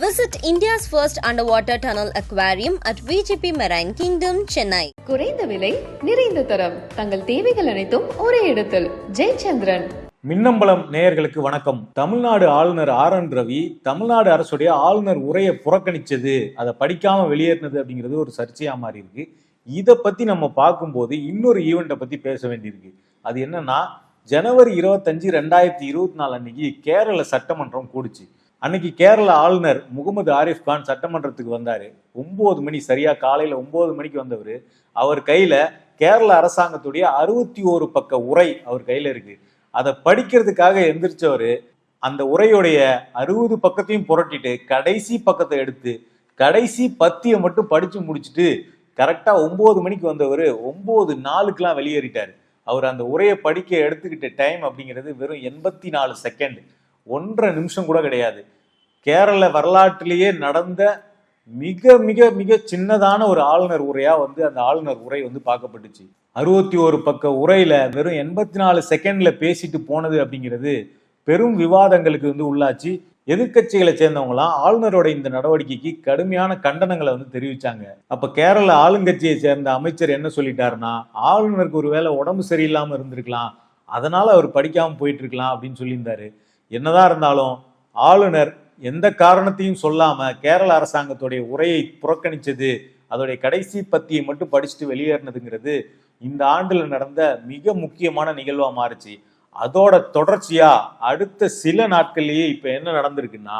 Visit India's first underwater tunnel aquarium at VGP Marine Kingdom, Chennai. குறைந்த விலை நிறைந்த தரம். தங்கள் தேவைகள் அனைத்தும் ஒரே இடத்தில். ஜெயச்சந்திரன். மின்னம்பலம் நேயர்களுக்கு வணக்கம். தமிழ்நாடு ஆளுநர் ஆர் என் ரவி தமிழ்நாடு அரசுடைய ஆளுநர் உரையை புறக்கணிச்சது அதை படிக்காம வெளியேறினது அப்படிங்கிறது ஒரு சர்ச்சையா மாறி இருக்கு. இதை பத்தி நம்ம பார்க்கும்போது இன்னொரு ஈவெண்ட்டை பத்தி பேச வேண்டியிருக்கு. அது என்னன்னா ஜனவரி இருபத்தஞ்சு ரெண்டாயிரத்தி இருபத்தி நாலு அன்னைக்கு கேரள சட்டமன்றம் கூடுச்சு. அன்னைக்கு கேரள ஆளுநர் முகமது ஆரிஃப் கான் சட்டமன்றத்துக்கு வந்தார். ஒம்பது மணி சரியாக காலையில் ஒம்பது மணிக்கு வந்தவர். அவர் கையில் கேரள அரசாங்கத்துடைய அறுபத்தி ஒரு பக்க உரை அவர் கையில் இருக்கு. அதை படிக்கிறதுக்காக எந்திரிச்சவர் அந்த உரையுடைய அறுபது பக்கத்தையும் புரட்டிட்டு கடைசி பக்கத்தை எடுத்து கடைசி பத்தியை மட்டும் படித்து முடிச்சுட்டு கரெக்டாக ஒம்பது மணிக்கு வந்தவர் ஒம்பது நாளுக்கெலாம் வெளியேறிட்டார். அவர் அந்த உரையை படிக்க எடுத்துக்கிட்ட டைம் அப்படிங்கிறது வெறும் எண்பத்தி நாலு செகண்ட் ஒன்றரை நிமிஷம் கூட கிடையாது. கேரள வரலாற்றிலேயே நடந்த மிக மிக மிக சின்னதான ஒரு ஆளுநர் உரையா வந்து அந்த ஆளுநர் உரை வந்து பார்க்கப்பட்டுச்சு. அறுபத்தி ஒரு பக்க உரையில வெறும் எண்பத்தி நாலு செகண்ட்ல பேசிட்டு போனது அப்படிங்கிறது பெரும் விவாதங்களுக்கு வந்து உள்ளாச்சு. எதிர்க்கட்சிகளை சேர்ந்தவங்களாம் ஆளுநரோட இந்த நடவடிக்கைக்கு கடுமையான கண்டனங்களை வந்து தெரிவிச்சாங்க. அப்ப கேரள ஆளுங்கட்சியை சேர்ந்த அமைச்சர் என்ன சொல்லிட்டாருன்னா ஆளுநருக்கு ஒருவேளை உடம்பு சரியில்லாம இருந்திருக்கலாம் அதனால அவர் படிக்காம போயிட்டு இருக்கலாம் அப்படின்னு சொல்லியிருந்தாரு. என்னதான் இருந்தாலும் ஆளுநர் எந்த காரணத்தையும் சொல்லாம கேரள அரசாங்கத்துடைய உரையை புறக்கணிச்சது அதோடைய கடைசி பத்தியை மட்டும் படிச்சுட்டு வெளியேறினதுங்கிறது இந்த ஆண்டுல நடந்த மிக முக்கியமான நிகழ்வா மாறுச்சு. அதோட தொடர்ச்சியா அடுத்த சில நாட்கள்லயே இப்ப என்ன நடந்திருக்குன்னா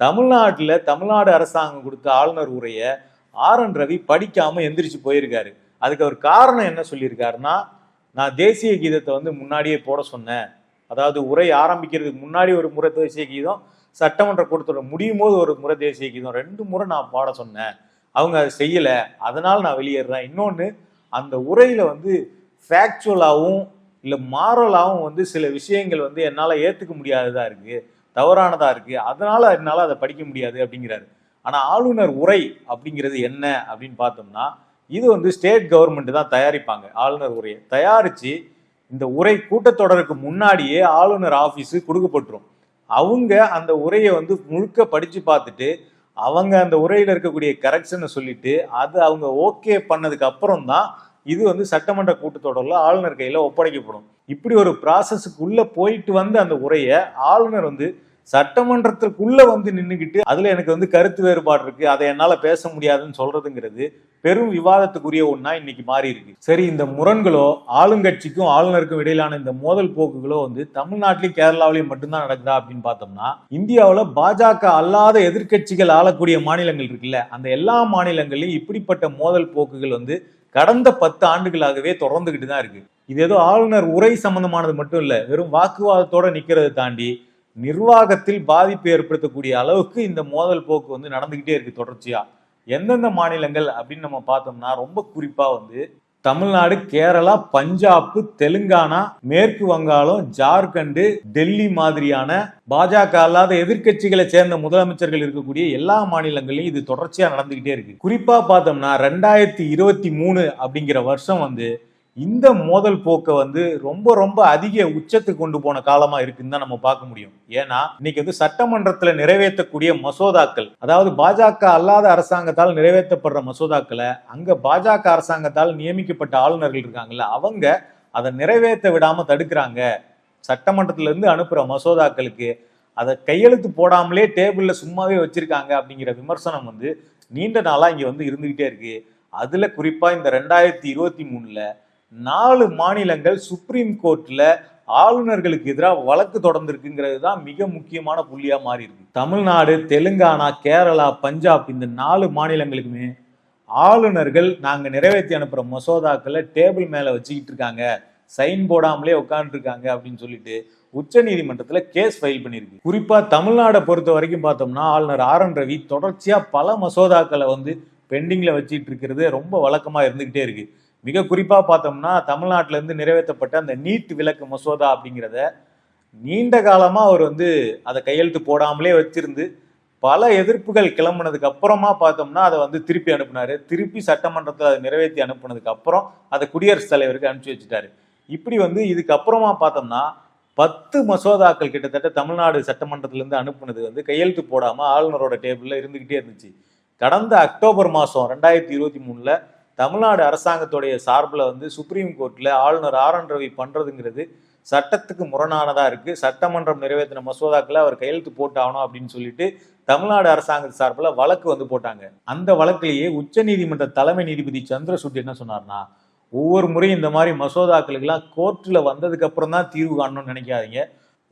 தமிழ்நாட்டுல தமிழ்நாடு அரசாங்கம் கொடுத்த ஆளுநர் உரையை ஆர் என் ரவி படிக்காம எந்திரிச்சு போயிருக்காரு. அதுக்கு அவர் காரணம் என்ன சொல்லியிருக்காருன்னா நான் தேசிய கீதத்தை வந்து முன்னாடியே போட சொன்னேன். அதாவது உரை ஆரம்பிக்கிறதுக்கு முன்னாடி ஒரு முறை தேசிய கீதம் சட்டமன்ற கூட்டத்தோட முடியும் போது ஒரு முறை தேசிய கீதம். ரெண்டு முறை நான் பாட சொன்னேன். அவங்க அதை செய்யலை. அதனால நான் வெளியேறேன். இன்னொன்று அந்த உரையில வந்து ஃபேக்சுவலாகவும் இல்லை மாரலாகவும் வந்து சில விஷயங்கள் வந்து என்னால் ஏற்றுக்க முடியாததாக இருக்குது தவறானதாக இருக்குது அதனால் என்னால் அதை படிக்க முடியாது அப்படிங்கிறாரு. ஆனால் ஆளுநர் உரை அப்படிங்கிறது என்ன அப்படின்னு பார்த்தோம்னா இது வந்து ஸ்டேட் கவர்மெண்ட் தான் தயாரிப்பாங்க. ஆளுநர் உரையை தயாரித்து இந்த உரை கூட்டத்தொடருக்கு முன்னாடியே ஆளுநர் ஆஃபீஸு கொடுக்கப்பட்டுரும். அவங்க அந்த உரையை வந்து முழுக்க படித்து பார்த்துட்டு அவங்க அந்த உரையில் இருக்கக்கூடிய கரெக்ஷனை சொல்லிட்டு அது அவங்க ஓகே பண்ணதுக்கு அப்புறம் தான் இது வந்து சட்டமன்ற கூட்டத்தொடரில் ஆளுநர் கையில் ஒப்படைக்கப்படும். இப்படி ஒரு ப்ராசஸுக்குள்ளே போயிட்டு வந்து அந்த உரையை ஆளுநர் வந்து சட்டமன்றத்திற்குள்ள வந்து நின்றுக்கிட்டு அதுல எனக்கு வந்து கருத்து வேறுபாடு இருக்கு. அதை என்னால பேச முடியாதுன்னு சொல்றதுங்கிறது பெரும் விவாதத்துக்குரிய ஒன்றா இன்னைக்கு மாறி இருக்கு. சரி இந்த முரண்களோ ஆளுங்கட்சிக்கும் ஆளுநருக்கும் இடையிலான இந்த மோதல் போக்குகளோ வந்து தமிழ்நாட்டிலையும் கேரளாவிலையும் மட்டும்தான் நடக்குதா அப்படின்னு பார்த்தோம்னா இந்தியாவில் பாஜக அல்லாத எதிர்க்கட்சிகள் ஆளக்கூடிய மாநிலங்கள் இருக்குல்ல அந்த எல்லா மாநிலங்களையும் இப்படிப்பட்ட மோதல் போக்குகள் வந்து கடந்த பத்து ஆண்டுகளாகவே தொடர்ந்துகிட்டு தான் இருக்கு. இது ஏதோ ஆளுநர் உரை சம்பந்தமானது மட்டும் இல்ல வெறும் வாக்குவாதத்தோட நிக்கிறதை தாண்டி நிர்வாகத்தில் பாதிப்பு ஏற்படுத்தக்கூடிய அளவுக்கு இந்த மோதல் போக்கு வந்து நடந்துக்கிட்டே இருக்கு தொடர்ச்சியா. எந்தெந்த மாநிலங்கள் அப்படின்னு நம்ம பார்த்தோம்னா ரொம்ப குறிப்பா வந்து தமிழ்நாடு கேரளா பஞ்சாப் தெலுங்கானா மேற்கு வங்காளம் ஜார்க்கண்ட் டெல்லி மாதிரியான பாஜக அல்லாத எதிர்க்கட்சிகளை சேர்ந்த முதலமைச்சர்கள் இருக்கக்கூடிய எல்லா மாநிலங்களிலும் இது தொடர்ச்சியா நடந்துகிட்டே இருக்கு. குறிப்பா பார்த்தோம்னா ரெண்டாயிரத்தி இருபத்தி மூணு அப்படிங்கிற வருஷம் வந்து இந்த மோதல் போக்கை வந்து ரொம்ப ரொம்ப அதிக உச்சத்துக்கு கொண்டு போன காலமா இருக்குன்னு தான் நம்ம பார்க்க முடியும். ஏன்னா இன்னைக்கு வந்து சட்டமன்றத்துல நிறைவேற்றக்கூடிய மசோதாக்கள் அதாவது பாஜக அல்லாத அரசாங்கத்தால் நிறைவேற்றப்படுற மசோதாக்களை அங்க பாஜக அரசாங்கத்தால் நியமிக்கப்பட்ட ஆளுநர்கள் இருக்காங்கல்ல அவங்க அதை நிறைவேற்ற விடாம தடுக்கிறாங்க. சட்டமன்றத்துல இருந்து அனுப்புற மசோதாக்களுக்கு அதை கையெழுத்து போடாமலே டேபிள்ல சும்மாவே வச்சிருக்காங்க அப்படிங்கிற விமர்சனம் வந்து நீண்ட நாளா இங்க வந்து இருந்துகிட்டே இருக்கு. அதுல குறிப்பா இந்த ரெண்டாயிரத்தி இருபத்தி மூணுல நாலு மாநிலங்கள் சுப்ரீம் கோர்ட்ல ஆளுநர்களுக்கு எதிராக வழக்கு தொடர்ந்துருக்குங்கிறது தான் மிக முக்கியமான புள்ளியா மாறி இருக்கு தமிழ்நாடு தெலுங்கானா கேரளா பஞ்சாப் இந்த நாலு மாநிலங்களுக்குமே ஆளுநர்கள் நாங்க நிறைவேற்றி அனுப்புற மசோதாக்களை டேபிள் மேல வச்சுக்கிட்டு இருக்காங்க. சைன் போடாமலே உட்காந்துருக்காங்க அப்படின்னு சொல்லிட்டு உச்ச நீதிமன்றத்துல கேஸ் ஃபைல் பண்ணியிருக்கு. குறிப்பா தமிழ்நாடை பொறுத்த வரைக்கும் பார்த்தோம்னா ஆளுநர் ஆர் என் ரவி தொடர்ச்சியா பல மசோதாக்களை வந்து பெண்டிங்ல வச்சுட்டு இருக்கிறது ரொம்ப வழக்கமா இருந்துகிட்டே இருக்கு. மிக குறிப்பாக பார்த்தோம்னா தமிழ்நாட்டிலேருந்து நிறைவேற்றப்பட்ட அந்த நீட் விலக்கு மசோதா அப்படிங்கிறத நீண்ட காலமாக அவர் வந்து அதை கையெழுத்து போடாமலே வச்சிருந்து பல எதிர்ப்புகள் கிளம்புனதுக்கு அப்புறமா பார்த்தோம்னா அதை வந்து திருப்பி அனுப்புனாரு. திருப்பி சட்டமன்றத்தில் அதை நிறைவேற்றி அனுப்புனதுக்கு அப்புறம் அதை குடியரசுத் தலைவருக்கு அனுப்பிச்சி வச்சுட்டாரு. இப்படி வந்து இதுக்கு அப்புறமா பார்த்தோம்னா பத்து மசோதாக்கள் கிட்டத்தட்ட தமிழ்நாடு சட்டமன்றத்திலேருந்து அனுப்புனது வந்து கையெழுத்து போடாமல் ஆளுநரோட டேபிளில் இருந்துக்கிட்டே இருந்துச்சு. கடந்த அக்டோபர் மாதம் ரெண்டாயிரத்தி இருபத்தி மூணில் தமிழ்நாடு அரசாங்கத்துடைய சார்பில் வந்து சுப்ரீம் கோர்ட்டில் ஆளுநர் ஆர் என் ரவி பண்ணுறதுங்கிறது சட்டத்துக்கு முரணானதாக இருக்குது சட்டமன்றம் நிறைவேற்றின மசோதாக்களை அவர் கையெழுத்து போட்டாகணும் அப்படின்னு சொல்லிட்டு தமிழ்நாடு அரசாங்க சார்பில் வழக்கு வந்து போட்டாங்க. அந்த வழக்கிலேயே உச்சநீதிமன்ற தலைமை நீதிபதி சந்திரசூட் என்ன சொன்னார்னா ஒவ்வொரு முறையும் இந்த மாதிரி மசோதாக்களுக்கெல்லாம் கோர்ட்டில் வந்ததுக்கப்புறம் தான் தீர்வு காணணும்னு நினைக்காதீங்க.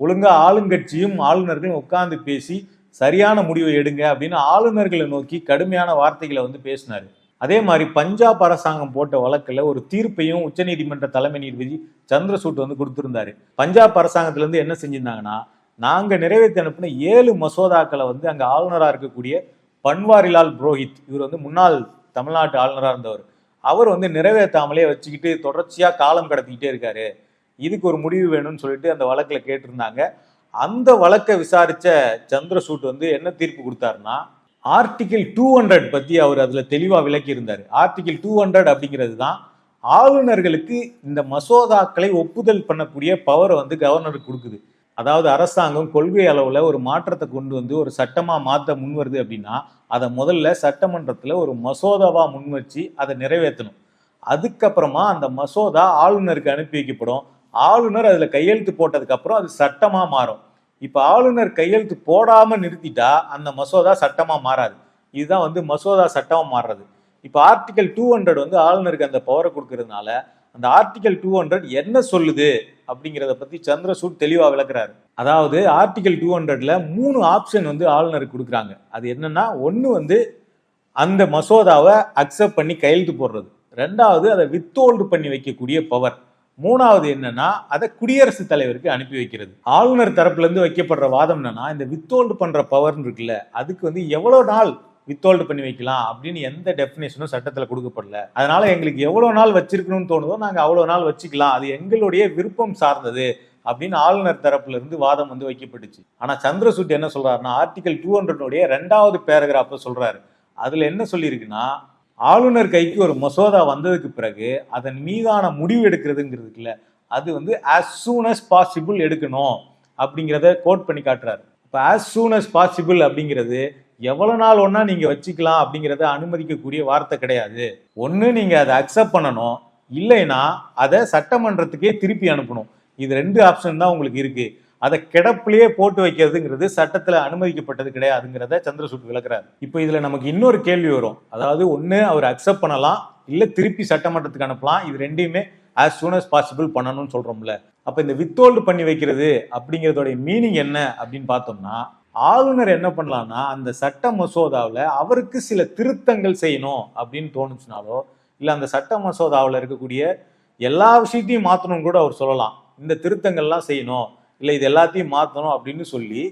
ஒழுங்காக ஆளுங்கட்சியும் ஆளுநர்களும் உட்கார்ந்து பேசி சரியான முடிவை எடுங்க அப்படின்னு ஆளுநர்களை நோக்கி கடுமையான வார்த்தைகளை வந்து பேசினாரு. அதே மாதிரி பஞ்சாப் அரசாங்கம் போட்ட வழக்கில் ஒரு தீர்ப்பையும் உச்சநீதிமன்ற தலைமை நீதிபதி சந்திரசூட் வந்து கொடுத்துருந்தாரு. பஞ்சாப் அரசாங்கத்திலேருந்து என்ன செஞ்சிருந்தாங்கன்னா நாங்கள் நிறைவேற்றி அனுப்பின ஏழு மசோதாக்களை வந்து அங்கே ஆளுநராக இருக்கக்கூடிய பன்வாரிலால் புரோஹித் இவர் வந்து முன்னாள் தமிழ்நாட்டு ஆளுநராக இருந்தவர். அவர் வந்து நிறைவேற்றாமலே வச்சுக்கிட்டு தொடர்ச்சியாக காலம் கடத்திக்கிட்டே இருக்காரு. இதுக்கு ஒரு முடிவு வேணும்னு சொல்லிட்டு அந்த வழக்கில் கேட்டிருந்தாங்க. அந்த வழக்கை விசாரித்த சந்திரசூட் வந்து என்ன தீர்ப்பு கொடுத்தாருன்னா ஆர்டிகிள் டூ ஹண்ட்ரட் பத்தி அவர் அதுல தெளிவா விளக்கி இருந்தார் ஆர்டிகிள் டூ ஹண்ட்ரட் அப்படிங்கிறது தான் ஆளுநர்களுக்கு இந்த மசோதாக்களை ஒப்புதல் பண்ணக்கூடிய பவரை வந்து கவர்னருக்கு கொடுக்குது. அதாவது அரசாங்கம் கொள்கை அளவுல ஒரு மாற்றத்தை கொண்டு வந்து ஒரு சட்டமா மாற்ற முன் வருது அப்படின்னா அதை முதல்ல சட்டமன்றத்துல ஒரு மசோதாவா முன் வச்சு அதை நிறைவேற்றணும். அதுக்கப்புறமா அந்த மசோதா ஆளுநருக்கு அனுப்பி வைக்கப்படும். ஆளுநர் அதுல கையெழுத்து போட்டதுக்கு அப்புறம் அது சட்டமா மாறும். இப்ப ஆளுநர் கையெழுத்து போடாம நிறுத்திட்டா அந்த மசோதா சட்டமா மாறாது. இதுதான் வந்து மசோதா சட்டமா மாறுறது. இப்ப ஆர்டிகல் டூ ஹண்ட்ரட் வந்து ஆளுநருக்கு அந்த பவரை கொடுக்கறதுனால அந்த ஆர்டிகல் டூ ஹண்ட்ரட் என்ன சொல்லுது அப்படிங்கிறத பத்தி சந்திரசூட் தெளிவா விளக்குறாரு. அதாவது ஆர்டிகல் டூ ஹண்ட்ரட்ல மூணு ஆப்ஷன் வந்து ஆளுநருக்கு கொடுக்குறாங்க. அது என்னன்னா ஒன்னு வந்து அந்த மசோதாவை அக்செப்ட் பண்ணி கையெழுத்து போடுறது. ரெண்டாவது அதை வித்தோல்டு பண்ணி வைக்கக்கூடிய பவர் மூணாவது என்னன்னா அதை குடியரசுத் தலைவருக்கு அனுப்பி வைக்கிறது. ஆளுநர் தரப்புல இருந்து வைக்கப்படுற வாதம் என்னன்னா இந்த வித்தோல்டு பண்ற பவர் இருக்குல்ல அதுக்கு வந்து எவ்வளவு நாள் வித்தோல்டு பண்ணி வைக்கலாம் அப்படின்னு எந்த டெஃபினேஷனும் சட்டத்துல கொடுக்கப்படல. அதனால எங்களுக்கு எவ்வளவு நாள் வச்சிருக்கணும்னு தோணுதோ நாங்க அவ்வளவு நாள் வச்சுக்கலாம். அது எங்களுடைய விருப்பம் சார்ந்தது அப்படின்னு ஆளுநர் தரப்புல இருந்து வாதம் வந்து வைக்கப்பட்டுச்சு. ஆனா சந்திரசூட் என்ன சொல்றாருன்னா ஆர்டிகல் டூ ஹண்ட்ரடுடைய ரெண்டாவது பேராகிராஃப சொல்றாரு. அதுல என்ன சொல்லியிருக்குன்னா ஆளுநர் கைக்கு ஒரு மசோதா வந்ததுக்கு பிறகு அதன் மீதான முடிவு எடுக்கிறதுங்கிறதுக்குல அது வந்து ஆஸ் சூன் அஸ் பாசிபிள் எடுக்கணும் அப்படிங்கிறத கோட் பண்ணி காட்டுறாரு. இப்போ ஆஸ் சூன் அஸ் பாசிபிள் அப்படிங்கிறது எவ்வளவு நாள் ஒன்னா நீங்க வச்சுக்கலாம் அப்படிங்கிறத அனுமதிக்கக்கூடிய வார்த்தை கிடையாது. ஒன்று நீங்க அதை அக்செப்ட் பண்ணணும். இல்லைன்னா அதை சட்டமன்றத்துக்கே திருப்பி அனுப்பணும். இது ரெண்டு ஆப்ஷன் தான் உங்களுக்கு இருக்கு. அதை கிடப்பிலேயே போட்டு வைக்கிறதுங்கிறது சட்டத்தில் அனுமதிக்கப்பட்டது கிடையாதுங்கிறத சந்திரசூட் விளக்குறாரு. இப்போ இதில் நமக்கு இன்னொரு கேள்வி வரும். அதாவது ஒன்று அவர் அக்செப்ட் பண்ணலாம் இல்லை திருப்பி சட்டமன்றத்துக்கு அனுப்பலாம். இது ரெண்டையுமே ஆஸ் சூன் அஸ் பாசிபிள் பண்ணணும்னு சொல்கிறோம்ல அப்போ இந்த வித்தோல்டு பண்ணி வைக்கிறது அப்படிங்கிறதோடைய மீனிங் என்ன அப்படின்னு பார்த்தோம்னா ஆளுநர் என்ன பண்ணலாம்னா அந்த சட்ட மசோதாவில் அவருக்கு சில திருத்தங்கள் செய்யணும் அப்படின்னு தோணுச்சுனாலோ இல்லை அந்த சட்ட மசோதாவில் இருக்கக்கூடிய எல்லா விஷயத்தையும் மாற்றணும்னு கூட அவர் சொல்லலாம். இந்த திருத்தங்கள்லாம் செய்யணும். இல்லை இது எல்லாத்தையும் மாற்றணும் அப்படின்னு சொல்லி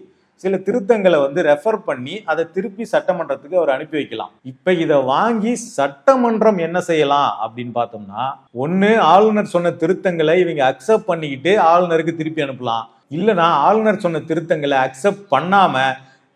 சில திருத்தங்களை வந்து ரெஃபர் பண்ணி அதை திருப்பி சட்டமன்றத்துக்கு அவர் அனுப்பி வைக்கலாம். இப்ப இதை வாங்கி சட்டமன்றம் என்ன செய்யலாம் அப்படின்னு பார்த்தோம்னா ஒன்று ஆளுநர் சொன்ன திருத்தங்களை இவங்க அக்செப்ட் பண்ணிக்கிட்டு ஆளுநருக்கு திருப்பி அனுப்பலாம். இல்லைனா ஆளுநர் சொன்ன திருத்தங்களை அக்செப்ட் பண்ணாம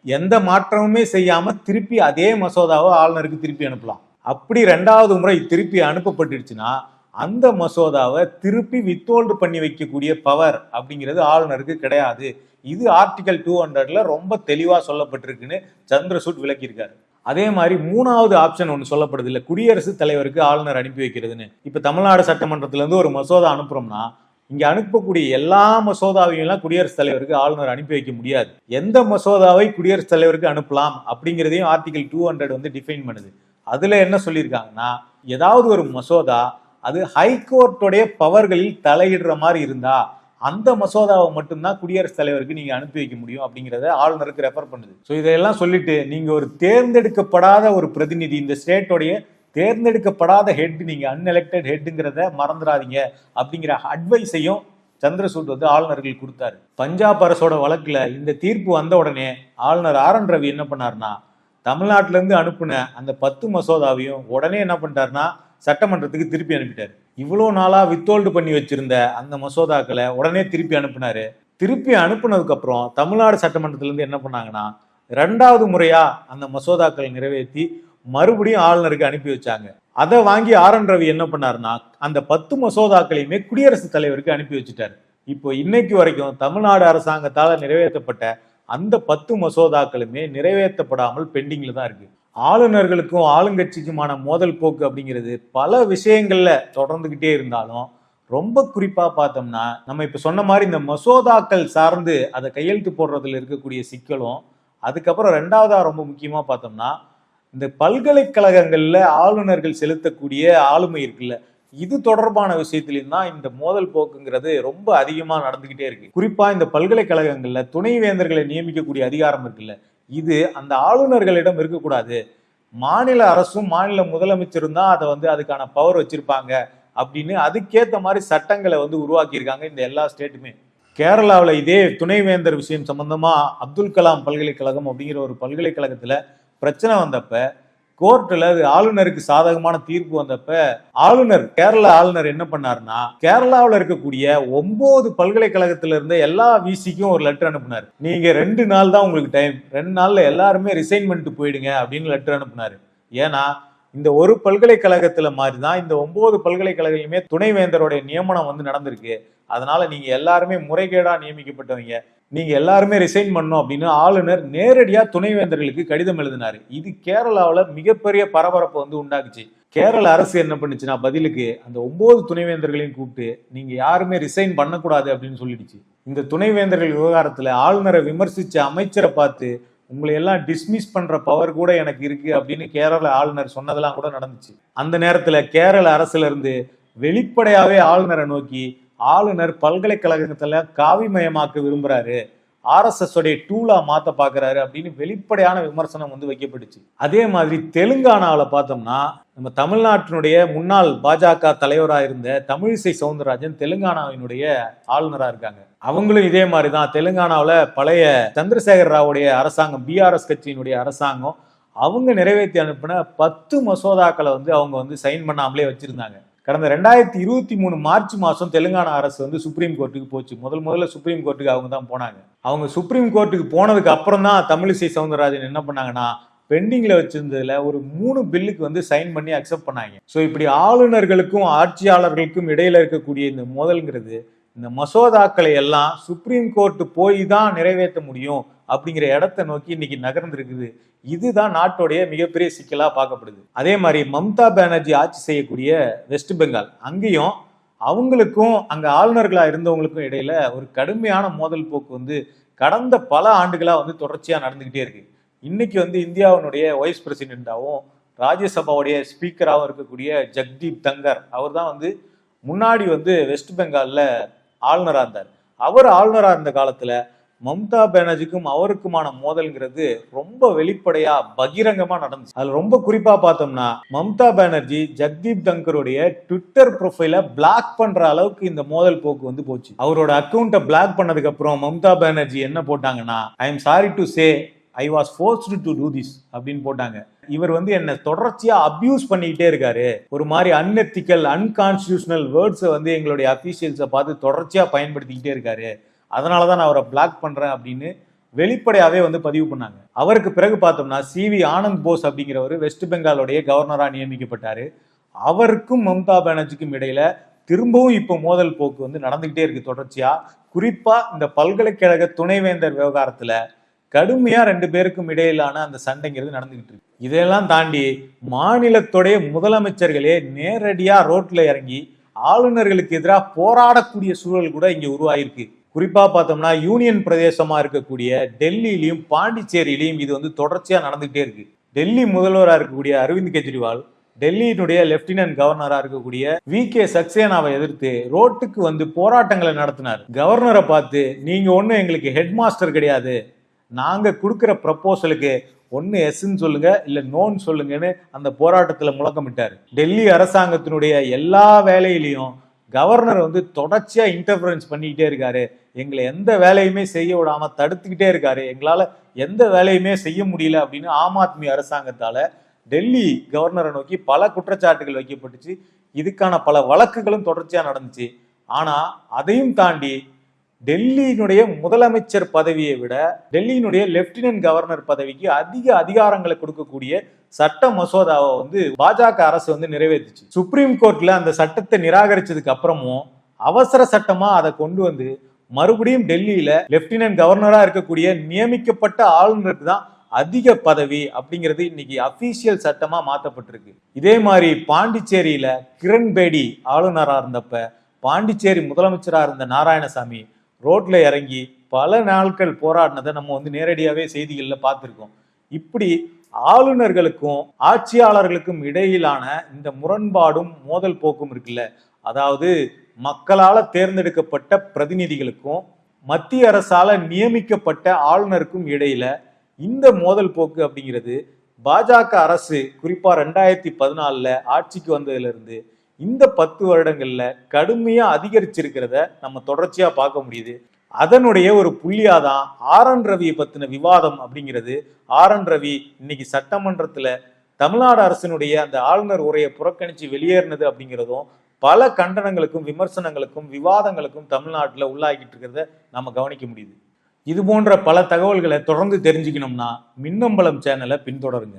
எந்த மாற்றமுமே செய்யாம திருப்பி அதே மசோதாவை ஆளுநருக்கு திருப்பி அனுப்பலாம். அப்படி ரெண்டாவது முறை திருப்பி அனுப்பப்பட்டுடுச்சுன்னா அந்த மசோதாவை திருப்பி வித்தோல்டு பண்ணி வைக்கக்கூடிய பவர் அப்படிங்கிறது ஆளுநருக்கு கிடையாது. இது ஆர்டிகல் டூ ஹண்ட்ரட்ல ரொம்ப தெளிவா சொல்லப்பட்டிருக்குன்னு சந்திரசூட் விளக்கியிருக்காரு. அதே மாதிரி மூணாவது ஆப்ஷன் ஒன்று சொல்லப்படுது இல்லை குடியரசுத் தலைவருக்கு ஆளுநர் அனுப்பி வைக்கிறதுன்னு. இப்போ தமிழ்நாடு சட்டமன்றத்திலேருந்து ஒரு மசோதா அனுப்புறோம்னா இங்கே அனுப்பக்கூடிய எல்லா மசோதாவையும் எல்லாம் குடியரசுத் தலைவருக்கு ஆளுநர் அனுப்பி வைக்க முடியாது. எந்த மசோதாவை குடியரசுத் தலைவருக்கு அனுப்பலாம் அப்படிங்கிறதையும் ஆர்டிகல் டூ ஹண்ட்ரட் வந்து டிஃபைன் பண்ணுது. அதில் என்ன சொல்லியிருக்காங்கன்னா ஏதாவது ஒரு மசோதா அது ஹைகோர்ட்டுடைய பவர்களில் தலையிடுற மாதிரி இருந்தா அந்த மசோதாவை மட்டும்தான் குடியரசுத் தலைவருக்கு நீங்க அனுப்பி வைக்க முடியும் அப்படிங்கறத ஆளுநருக்கு ரெஃபர் பண்ணுது. ஸோ இதெல்லாம் சொல்லிட்டு நீங்க ஒரு தேர்ந்தெடுக்கப்படாத ஒரு பிரதிநிதி இந்த ஸ்டேட்டோடைய தேர்ந்தெடுக்கப்படாத ஹெட் நீங்க அன்எலெக்டட் ஹெட்டுங்கிறத மறந்துடாதீங்க அப்படிங்கிற அட்வைஸையும் சந்திரசூட் வந்து ஆளுநர்கள் கொடுத்தாரு. பஞ்சாப் அரசோட வழக்குல இந்த தீர்ப்பு வந்த உடனே ஆளுநர் ஆர் என் ரவி என்ன பண்ணாருன்னா தமிழ்நாட்டிலேருந்து அனுப்புன அந்த பத்து மசோதாவையும் உடனே என்ன பண்ணிட்டாருன்னா சட்டமன்றத்துக்கு திருப்பி அனுப்பிட்டார். இவ்வளோ நாளாக வித்தோல்டு பண்ணி வச்சிருந்த அந்த மசோதாக்களை உடனே திருப்பி அனுப்புனாரு. திருப்பி அனுப்புனதுக்கப்புறம் தமிழ்நாடு சட்டமன்றத்துலேருந்து என்ன பண்ணாங்கன்னா ரெண்டாவது முறையாக அந்த மசோதாக்களை நிறைவேற்றி மறுபடியும் ஆளுநருக்கு அனுப்பி வச்சாங்க. அதை வாங்கி ஆர் என் ரவி என்ன பண்ணார்னா அந்த பத்து மசோதாக்களையுமே குடியரசுத் தலைவருக்கு அனுப்பி வச்சுட்டார். இப்போ இன்னைக்கு வரைக்கும் தமிழ்நாடு அரசாங்கத்தால் நிறைவேற்றப்பட்ட அந்த பத்து மசோதாக்களுமே நிறைவேற்றப்படாமல் பெண்டிங்கில் தான் இருக்குது ஆளுநர்களுக்கும் ஆளுங்கட்சிக்குமான மோதல் போக்கு அப்படிங்கிறது பல விஷயங்கள்ல தொடர்ந்துகிட்டே இருந்தாலும் ரொம்ப குறிப்பா பார்த்தோம்னா நம்ம இப்ப சொன்ன மாதிரி இந்த மசோதாக்கள் சார்ந்து அதை கையெழுத்து போடுறதுல இருக்கக்கூடிய சிக்கலும் அதுக்கப்புறம் ரெண்டாவதா ரொம்ப முக்கியமா பார்த்தோம்னா இந்த பல்கலைக்கழகங்கள்ல ஆளுநர்கள் செலுத்தக்கூடிய ஆளுமை இருக்குல்ல இது தொடர்பான விஷயத்திலையும் தான் இந்த மோதல் போக்குங்கிறது ரொம்ப அதிகமா நடந்துகிட்டே இருக்கு. குறிப்பா இந்த பல்கலைக்கழகங்கள்ல துணைவேந்தர்களை நியமிக்கக்கூடிய அதிகாரம் இருக்குல்ல இது அந்த ஆளுநர்களிடம் இருக்கக்கூடாது. மாநில அரசும் மாநில முதலமைச்சரும் தான் அதை வந்து அதுக்கான பவர் வச்சிருப்பாங்க அப்படின்னு அதுக்கேற்ற மாதிரி சட்டங்களை வந்து உருவாக்கியிருக்காங்க இந்த எல்லா ஸ்டேட்டுமே கேரளாவில் இதே துணைவேந்தர் விஷயம் சம்பந்தமா அப்துல் கலாம் பல்கலைக்கழகம் அப்படிங்கிற ஒரு பல்கலைக்கழகத்தில் பிரச்சனை வந்தப்ப கோர்ட்ல அது ஆளுநருக்கு சாதகமான தீர்ப்பு வந்தப்ப ஆளுநர் கேரள ஆளுநர் என்ன பண்ணாருன்னா கேரளாவில் இருக்கக்கூடிய ஒன்பது பல்கலைக்கழகத்துல இருந்த எல்லா விசிக்கும் ஒரு லெட்டர் அனுப்புனார். நீங்க ரெண்டு நாள் தான் உங்களுக்கு டைம் ரெண்டு நாள்ல எல்லாருமே ரிசைன் பண்ணிட்டு போயிடுங்க அப்படின்னு லெட்டர் அனுப்புனாரு. ஏன்னா இந்த ஒரு பல்கலைக்கழகத்துல மாதிரி தான் இந்த ஒன்பது பல்கலைக்கழகங்களுமே துணைவேந்தருடைய நியமனம் வந்து நடந்திருக்கு. அதனால நீங்க எல்லாருமே முறைகேடா நியமிக்கப்பட்டவங்க. நீங்க எல்லாருமே ரிசைன் பண்ணோம் அப்படின்னு ஆளுநர் நேரடியா துணைவேந்தர்களுக்கு கடிதம் எழுதினாரு. இது கேரளாவில் மிகப்பெரிய பரபரப்பை வந்து உண்டாக்குச்சு. கேரள அரசு என்ன பண்ணுச்சுன்னா பதிலுக்கு அந்த ஒன்பது துணைவேந்தர்களையும் கூப்பிட்டு நீங்க யாருமே ரிசைன் பண்ணக்கூடாது அப்படின்னு சொல்லிடுச்சு. இந்த துணைவேந்தர்கள் விவகாரத்துல ஆளுநரை விமர்சிச்ச அமைச்சரை பார்த்து உங்களை எல்லாம் டிஸ்மிஸ் பண்ற பவர் கூட எனக்கு இருக்கு அப்படின்னு கேரள ஆளுநர் சொன்னதெல்லாம் கூட நடந்துச்சு. அந்த நேரத்துல கேரள அரசுல இருந்து வெளிப்படையாவே ஆளுநரை நோக்கி ஆளுநர் பல்கலைக்கழகத்துல காவிமயமாக்க விரும்புறாரு. ஆர்எஸ்எஸ் உடைய டூலா மாத்த பாக்குறாரு அப்படின்னு வெளிப்படையான விமர்சனம் வந்து வைக்கப்பட்டுச்சு. அதே மாதிரி தெலுங்கானாவில் பார்த்தோம்னா நம்ம தமிழ்நாட்டினுடைய முன்னாள் பாஜக தலைவராக இருந்த தமிழிசை சவுந்தரராஜன் தெலுங்கானாவினுடைய ஆளுநராக இருக்காங்க. அவங்களும் இதே மாதிரி தான் தெலுங்கானாவில் பழைய சந்திரசேகர் ராவுடைய அரசாங்கம் பிஆர்எஸ் கட்சியினுடைய அரசாங்கம் அவங்க நிறைவேற்றி அனுப்பின பத்து மசோதாக்களை வந்து அவங்க வந்து சைன் பண்ணாமலே வச்சிருந்தாங்க. கடந்த ரெண்டாயிரத்தி இருபத்தி மூணு மார்ச் மாதம் தெலுங்கானா அரசு வந்து சுப்ரீம் கோர்ட்டுக்கு போச்சு. முதல் முதல்ல சுப்ரீம் கோர்ட்டுக்கு அவங்க தான் போனாங்க. அவங்க சுப்ரீம் கோர்ட்டுக்கு போனதுக்கு அப்புறம் தான் தமிழிசை சவுந்தரராஜன் என்ன பண்ணாங்கன்னா பெண்டிங்கில் வச்சிருந்ததுல ஒரு மூணு பில்லுக்கு வந்து சைன் பண்ணி அக்செப்ட் பண்ணாங்க. ஸோ இப்படி ஆளுநர்களுக்கும் ஆட்சியாளர்களுக்கும் இடையில இருக்கக்கூடிய இந்த மோதல்ங்கிறது இந்த மசோதாக்களை எல்லாம் சுப்ரீம் கோர்ட்டு போய் தான் நிறைவேற்ற முடியும். அப்படிங்கிற இடத்தை நோக்கி இன்னைக்கு நகர்ந்திருக்குது. இதுதான் நாட்டுடைய மிகப்பெரிய சிக்கலா பார்க்கப்படுது. அதே மாதிரி மம்தா பானர்ஜி ஆட்சி செய்யக்கூடிய வெஸ்ட் பெங்கால் அங்கேயும் அவங்களுக்கும் அங்க ஆளுநர்களா இருந்தவங்களுக்கும் இடையில ஒரு கடுமையான மோதல் போக்கு வந்து கடந்த பல ஆண்டுகளா வந்து தொடர்ச்சியா நடந்துகிட்டே இருக்கு. இன்னைக்கு வந்து இந்தியாவினுடைய வைஸ் பிரசிடென்டாகவும் ராஜ்யசபாவுடைய ஸ்பீக்கராகவும் இருக்கக்கூடிய ஜக்தீப் தங்கர் அவர் தான் வந்து முன்னாடி வந்து வெஸ்ட் பெங்காலில் ஆளுநராக இருந்தார். அவர் ஆளுநராக இருந்த காலத்தில் மம்தா பானர்ஜிக்கும் அவருக்குமான மோதல்ங்கிறது ரொம்ப வெளிப்படையா பகிரங்கமா நடந்துச்சு. அதுல ரொம்ப குறிப்பா பார்த்தோம்னா மம்தா பானர்ஜி ஜக்தீப் தங்கருடைய ட்விட்டர் ப்ரொஃபைல பிளாக் பண்ற அளவுக்கு இந்த மோதல் போக்கு வந்து போச்சு. அவரோட அக்கௌண்ட்டை பிளாக் பண்ணதுக்கு அப்புறம் மம்தா பானர்ஜி என்ன போட்டாங்கன்னா I am sorry to say I was forced to do this அப்படின்னு போட்டாங்க. இவர் வந்து என்ன தொடர்ச்சியா அபியூஸ் பண்ணிக்கிட்டே இருக்காரு. ஒரு மாதிரி அன்எத்திக்கல் அன்கான்ஸ்டியூஷனல் வேர்ட்ஸை வந்து எங்களுடைய அபிஷியல்ஸை பார்த்து தொடர்ச்சியா பயன்படுத்திக்கிட்டே இருக்காரு. அதனால தான் நான் அவரை பிளாக் பண்றேன் அப்படின்னு வெளிப்படையாவே வந்து பதிவு பண்ணாங்க. அவருக்கு பிறகு பார்த்தோம்னா சி வி ஆனந்த் போஸ் அப்படிங்கிறவர் வெஸ்ட் பெங்காலுடைய கவர்னரா நியமிக்கப்பட்டாரு. அவருக்கும் மம்தா பானர்ஜிக்கும் இடையில திரும்பவும் இப்போ மோதல் போக்கு வந்து நடந்துகிட்டே இருக்கு தொடர்ச்சியா. குறிப்பா இந்த பல்கலைக்கழக துணைவேந்தர் விவகாரத்துல கடுமையா ரெண்டு பேருக்கும் இடையிலான அந்த சண்டைங்கிறது நடந்துகிட்டு இருக்கு. இதையெல்லாம் தாண்டி மாநிலத்துடைய முதலமைச்சர்களே நேரடியா ரோட்ல இறங்கி ஆளுநர்களுக்கு எதிராக போராடக்கூடிய சூழல் கூட இங்க உருவாயிருக்கு. குறிப்பாக பார்த்தோம்னா யூனியன் பிரதேசமாக இருக்கக்கூடிய டெல்லியிலையும் பாண்டிச்சேரியிலையும் இது வந்து தொடர்ச்சியாக நடந்துகிட்டே இருக்கு. டெல்லி முதல்வராக இருக்கக்கூடிய அரவிந்த் கெஜ்ரிவால் டெல்லியினுடைய லெப்டினன்ட் கவர்னராக இருக்கக்கூடிய வி. கே. சக்சேனாவை எதிர்த்து ரோட்டுக்கு வந்து போராட்டங்களை நடத்தினார். கவர்னரை பார்த்து நீங்கள் ஒன்றும் எங்களுக்கு ஹெட் மாஸ்டர் கிடையாது. நாங்கள் கொடுக்குற ப்ரப்போசலுக்கு ஒன்று எஸ்ன்னு சொல்லுங்க இல்லை நோன்னு சொல்லுங்கன்னு அந்த போராட்டத்தில் முழக்கமிட்டார். டெல்லி அரசாங்கத்தினுடைய எல்லா வேலையிலையும் கவர்னர் வந்து தொடர்ச்சியா இன்டர்ஃபரன்ஸ் பண்ணிக்கிட்டே இருக்காரு. எங்களை எந்த வேலையுமே செய்ய விடாம தடுத்துக்கிட்டே இருக்காரு. எங்களால எந்த வேலையுமே செய்ய முடியல அப்படின்னு ஆம் ஆத்மி அரசாங்கத்தால டெல்லி கவர்னரை நோக்கி பல குற்றச்சாட்டுகள் வைக்கப்பட்டுச்சு. இதுக்கான பல வழக்குகளும் தொடர்ச்சியா நடந்துச்சு. ஆனா அதையும் தாண்டி டெல்லியினுடைய முதலமைச்சர் பதவியை விட டெல்லியினுடைய லெப்டினன்ட் கவர்னர் பதவிக்கு அதிக அதிகாரங்களை கொடுக்கக்கூடிய சட்ட மசோதாவை வந்து பாஜக அரசு வந்து நிறைவேற்றுச்சு. சுப்ரீம் கோர்ட்ல அந்த சட்டத்தை நிராகரிச்சதுக்கு அப்புறமும் அவசர சட்டமா அதை கொண்டு வந்து மறுபடியும் டெல்லியில லெப்டினன்ட் கவர்னரா இருக்கக்கூடிய நியமிக்கப்பட்ட ஆளுநருக்கு தான் அதிக பதவி அப்படிங்கிறது இன்னைக்கு அபிஷியல் சட்டமா மாத்தப்பட்டிருக்கு. இதே மாதிரி பாண்டிச்சேரியில கிரண் பேடி ஆளுநரா இருந்தப்ப பாண்டிச்சேரி முதலமைச்சரா இருந்த நாராயணசாமி ரோட்ல இறங்கி பல நாட்கள் போராடினதை நம்ம வந்து நேரடியாவே செய்திகளில் பார்த்துருக்கோம். இப்படி ஆளுநர்களுக்கும் ஆட்சியாளர்களுக்கும் இடையிலான இந்த முரண்பாடும் மோதல் போக்கும் இருக்குல்ல. அதாவது மக்களால் தேர்ந்தெடுக்கப்பட்ட பிரதிநிதிகளுக்கும் மத்திய அரசால நியமிக்கப்பட்ட ஆளுநருக்கும் இடையில இந்த மோதல் போக்கு அப்படிங்கிறது பாஜக அரசு குறிப்பா ரெண்டாயிரத்தி பதினாலுல ஆட்சிக்கு வந்ததுல இருந்து இந்த பத்து வருடங்கள்ல கடுமையா அதிகரிச்சிருக்கிறத நம்ம தொடர்ச்சியா பார்க்க முடியுது. அதனுடைய ஒரு புள்ளியாதான் ஆர் என் ரவியை பத்தின விவாதம் அப்படிங்கிறது. ஆர் என் ரவி இன்னைக்கு சட்டமன்றத்துல தமிழ்நாடு அரசினுடைய அந்த ஆளுநர் உரையை புறக்கணிச்சு வெளியேறினது அப்படிங்கிறதும் பல கண்டனங்களுக்கும் விமர்சனங்களுக்கும் விவாதங்களுக்கும் தமிழ்நாட்டில் உள்ளாகிட்டு இருக்கிறத நம்ம கவனிக்க முடியுது. இது போன்ற பல தகவல்களை தொடர்ந்து தெரிஞ்சுக்கணும்னா மின்னம்பலம் சேனலை பின்தொடருங்க.